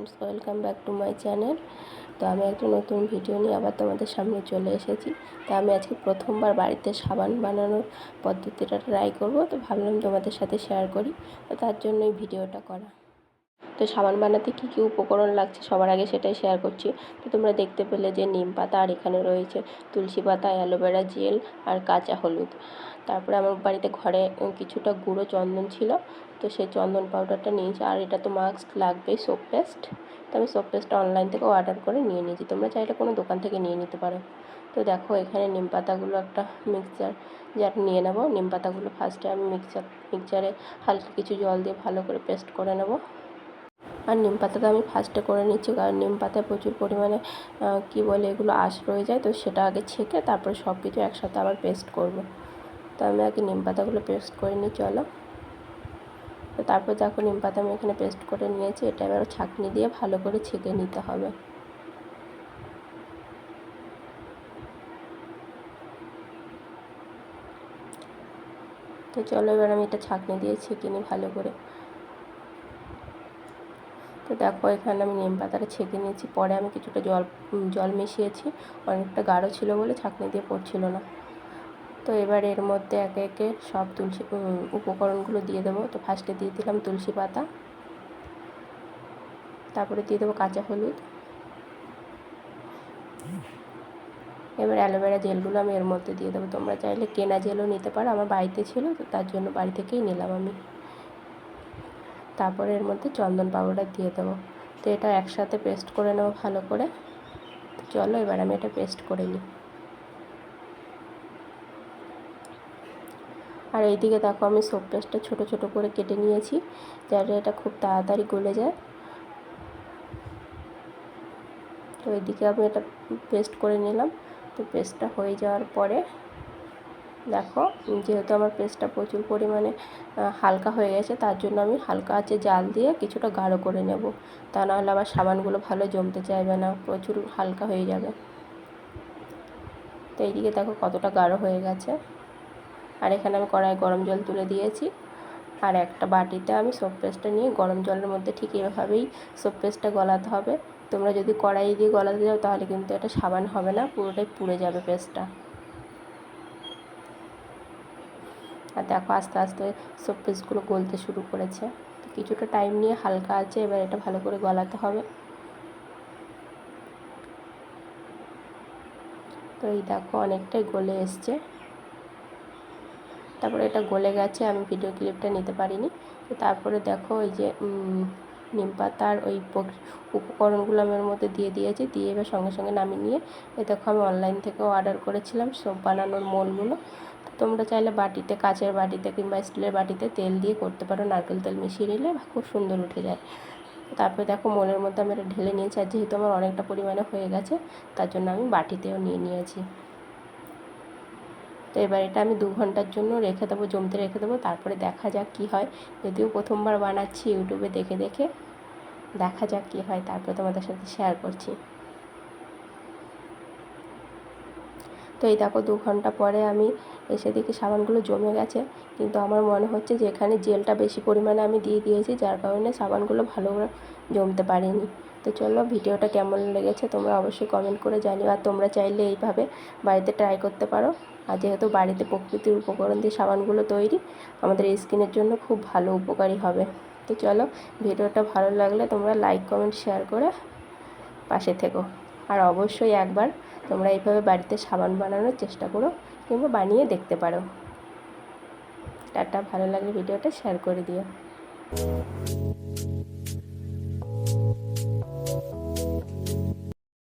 Friends welcome back to my channel তো আমি একটা নতুন ভিডিও নিয়ে আবার তোমাদের সামনে চলে এসেছি। তো আমি আজকে প্রথমবার বাড়িতে সাবান বানানোর পদ্ধতিটা ট্রাই করব। তো ভাবলাম তোমাদের সাথে শেয়ার করি। তো তার জন্য এই ভিডিওটা করা। তো সাবান বানাতে কী কী উপকরণ লাগছে সবার আগে সেটাই শেয়ার করছি। তো তোমরা দেখতে পেলে যে নিম পাতা আর এখানে রয়েছে তুলসী পাতা অ্যালোভেরা জেল আর কাঁচা হলুদ। তারপরে আমার বাড়িতে ঘরে কিছুটা গুঁড়ো চন্দন ছিল, তো সেই চন্দন পাউডারটা নিয়েছি। আর এটা তো মাস্ক লাগবেই সোপ পেস্ট তো আমি সোপ পেস্টটা অনলাইন থেকে অর্ডার করে নিয়ে নিয়েছি। তোমরা চাইলে কোনো দোকান থেকে নিয়ে নিতে পারো। তো দেখো এখানে নিম পাতাগুলো একটা মিক্সচার যার নিয়ে নেব। নিম পাতাগুলো ফার্স্টে আমি মিক্সচার মিক্সচারে হালকা কিছু জল দিয়ে ভালো করে পেস্ট করে নেব। আর নিম পাতাটা আমি ফার্স্টে করে নিচ্ছি, কারণ নিম পাতায় প্রচুর পরিমাণে কী বলে এগুলো আশ রয়ে যায়, তো সেটা আগে ছেঁকে তারপরে সব কিছু একসাথে আবার পেস্ট করব। তো আমি আগে নিম পাতাগুলো পেস্ট করে নিই, চলো। তো তারপর দেখো নিম পাতা আমি এখানে পেস্ট করে নিয়েছি, এটা এবার ছাঁকনি দিয়ে ভালো করে ছেঁকে নিতে হবে। তো চলো এবার আমি এটা ছাঁকনি দিয়ে ছেঁকে নিই ভালো করে। তো দেখো, এখানে আমি নিম পাতাটা ছেঁকে নিয়েছি। পরে আমি কিছুটা জল জল মিশিয়েছি। অনেকটা গাঢ় ছিল বলে ছাঁকনি দিয়ে পড়ছিল না। তো এবার এর মধ্যে একে একে সব তুলসী উপকরণগুলো দিয়ে দেবো। তো ফার্স্টে দিয়ে দিলাম তুলসী পাতা। তারপরে দিয়ে দেবো কাঁচা হলুদ। এবার অ্যালোভেরা জেলগুলো আমি এর মধ্যে দিয়ে দেবো। তোমরা চাইলে কেনা জেলও নিতে পারো। আমার বাড়িতে ছিল, তো তার জন্য বাড়ি থেকেই নিলাম আমি। তারপরে এর মধ্যে চন্দন পাউডার দিয়ে দেবো। তো এটা একসাথে পেস্ট করে নেব ভালো করে। চলো এবার আমি এটা পেস্ট করে নিই। আর এইদিকে দেখো আমি সোপ পেস্টটা ছোটো ছোটো করে কেটে নিয়েছি, যাতে এটা খুব তাড়াতাড়ি গলে যায়। তো এইদিকে আমি এটা পেস্ট করে নিলাম। তো পেস্টটা হয়ে যাওয়ার পরে দেখো, যেহেতু আমার পেস্টটা প্রচুর পরিমাণে হালকা হয়ে গেছে, তার জন্য আমি হালকা আছে জাল দিয়ে কিছুটা গাঢ় করে নেব। তা নাহলে আবার সাবানগুলো ভালো জমতে চাইবে না, প্রচুর হালকা হয়ে যাবে। তো এইদিকে দেখো কতটা গাঢ় হয়ে গেছে। আর এখানে আমি কড়াই গরম জল তুলে দিয়েছি। আর একটা বাটিতে আমি সোপ পেস্টটা নিয়ে গরম জলের মধ্যে ঠিক এভাবেই সোপ পেস্টটা গলাতে হবে। তোমরা যদি কড়াই দিয়ে গলাতে যাও তাহলে কিন্তু এটা সাবান হবে না, পুরোটাই পুড়ে যাবে পেস্টটা আর দেখো আস্তে আস্তে সব পিসগুলো গলতে শুরু করেছে। কিছুটা টাইম নিয়ে হালকা আছে, এবার এটা ভালো করে গলাতে হবে। তো এই দেখো অনেকটাই গলে এসছে। তারপরে এটা গলে গেছে, আমি ভিডিও ক্লিপটা নিতে পারিনি। তো তারপরে দেখো ওই যে নিম পাতার ওই উপকরণগুলো আমি ওর মধ্যে দিয়ে দিয়েছি। দিয়ে এবার সঙ্গে সঙ্গে নামিয়ে নিয়ে এ দেখো আমি অনলাইন থেকেও অর্ডার করেছিলাম সব বানানোর মোলগুলো। তোমরা চাইলে বাটিতে, কাচের বাটিতে কিংবা স্টিলের বাটিতে তেল দিয়ে করতে পারো। নারকেল তেল মিশিয়ে নিলে খুব সুন্দর উঠে যায়। তারপরে দেখো মোলের মধ্যে আমি এটা ঢেলে নিয়েছি আর যেহেতু আমার অনেকটা পরিমাণে হয়ে গেছে, তার জন্য আমি বাটিতেও নিয়ে নিয়েছি। তো এবার এটা আমি দু ঘণ্টার জন্য রেখে দেবো, জমতে রেখে দেবো, তারপরে দেখা যাক কি হয়। যদিও প্রথমবার বানাচ্ছি ইউটিউবে দেখে দেখে, দেখা যাক কী হয়, তারপরে তোমাদের সাথে শেয়ার করছি। তো এই দেখো দু ঘণ্টা পরে আমি এসে দেখি সাবানগুলো জমে গেছে, কিন্তু আমার মনে হচ্ছে যে এখানে জেলটা বেশি পরিমাণে আমি দিয়ে দিয়েছি, যার কারণে সাবানগুলো ভালো জমতে পারেনি। তো চলো ভিডিওটা কেমন লেগেছে তোমরা অবশ্যই কমেন্ট করে জানিও, আর তোমরা চাইলে এইভাবে বাড়িতে ট্রাই করতে পারো। আর যেহেতু বাড়িতে প্রকৃতির উপকরণ দিয়ে সাবানগুলো তৈরি, আমাদের স্কিনের জন্য খুব ভালো উপকারী হবে। তো চলো, ভিডিওটা ভালো লাগলে তোমরা লাইক কমেন্ট শেয়ার করে পাশে থেকো। আর অবশ্যই একবার তোমরা এইভাবে বাড়িতে সাবান বানানোর চেষ্টা করো কিংবা বানিয়ে দেখতে পারো। টাটা, ভালো লাগলে ভিডিওটা শেয়ার করে দিও।